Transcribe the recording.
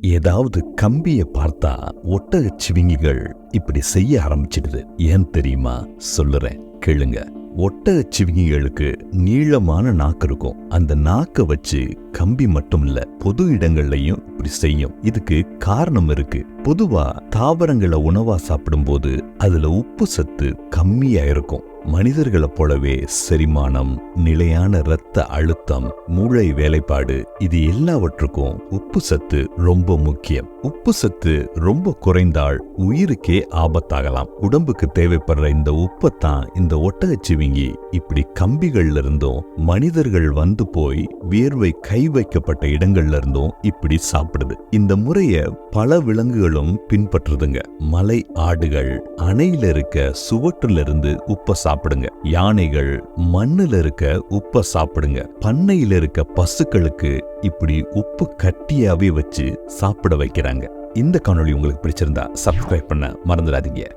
ஏதாவது கம்பிய பார்த்தா ஒட்டகச் சிவிங்கிகள் இப்படி செய்ய ஆரம்பிச்சிடுது. ஏன் தெரியுமா? சொல்லுறேன் கேளுங்க. ஒட்டகச் சிவிங்கிகளுக்கு நீளமான நாக்கு இருக்கும். அந்த நாக்கை வச்சு கம்பி மட்டும் இல்ல பொது இடங்கள்லயும் இப்படி செய்யும். இதுக்கு காரணம் இருக்கு. பொதுவா தாவரங்களை உணவா சாப்பிடும்போது அதுல உப்பு சத்து கம்மியா இருக்கும். மனிதர்களைப் போலவே செரிமானம் நிலையான இரத்த அழுத்தம் மூளை வேலைப்பாடு இது எல்லாவற்றுக்கும் உப்பு சத்து ரொம்ப முக்கியம். உப்பு சத்து ரொம்ப குறைந்தால் உயிருக்கே ஆபத்தாகலாம். உடம்புக்கு தேவைப்படுற இந்த உப்பைத்தான் இந்த ஒட்டகச்சிவிங்கி இப்படி கம்பிகள்ல இருந்தும் மனிதர்கள் வந்து போய் வியர்வை கை வைக்கப்பட்ட இடங்கள்ல இருந்தும் இப்படி சாப்பிடுது. இந்த முறைய பல விலங்குகளும் பின்பற்றுதுங்க. மலை ஆடுகள் அணையில இருக்க சுவற்றுல இருந்து உப்ப சாப்பிடுங்க. யானைகள் மண்ணுல இருக்க உப்பை சாப்பிடுங்க. பண்ணையில இருக்க பசுக்களுக்கு இப்படி உப்பு கட்டியாவே வச்சு சாப்பிட வைக்கிறாங்க. இந்த காணொளி உங்களுக்கு பிடிச்சிருந்தா சப்ஸ்கிரைப் பண்ண மறந்துடாதீங்க.